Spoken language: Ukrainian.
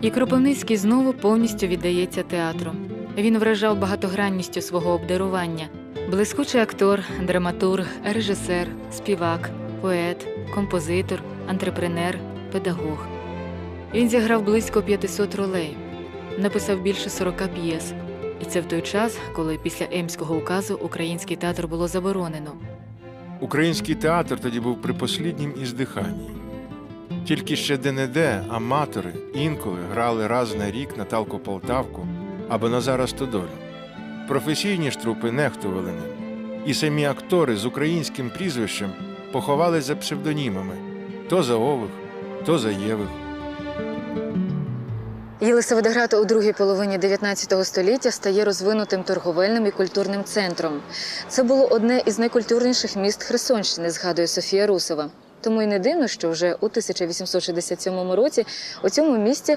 І Кропивницький знову повністю віддається театру. Він вражав багатогранністю свого обдарування. Блискучий актор, драматург, режисер, співак, поет, композитор, антрепренер, педагог. Він зіграв близько 500 ролей, написав більше 40 п'єс. І це в той час, коли після Емського указу український театр було заборонено. Український театр тоді був при посліднім іздиханні. Тільки ще де-не-де аматори інколи грали раз на рік Наталку Полтавку або Назара Стодолю. Професійні ж трупи нехтували ним. І самі актори з українським прізвищем поховали за псевдонімами то за Ових, то за Євих. Єлисаветград у другій половині 19 століття стає розвинутим торговельним і культурним центром. Це було одне із найкультурніших міст Херсонщини, згадує Софія Русова. Тому й не дивно, що вже у 1867 році у цьому місті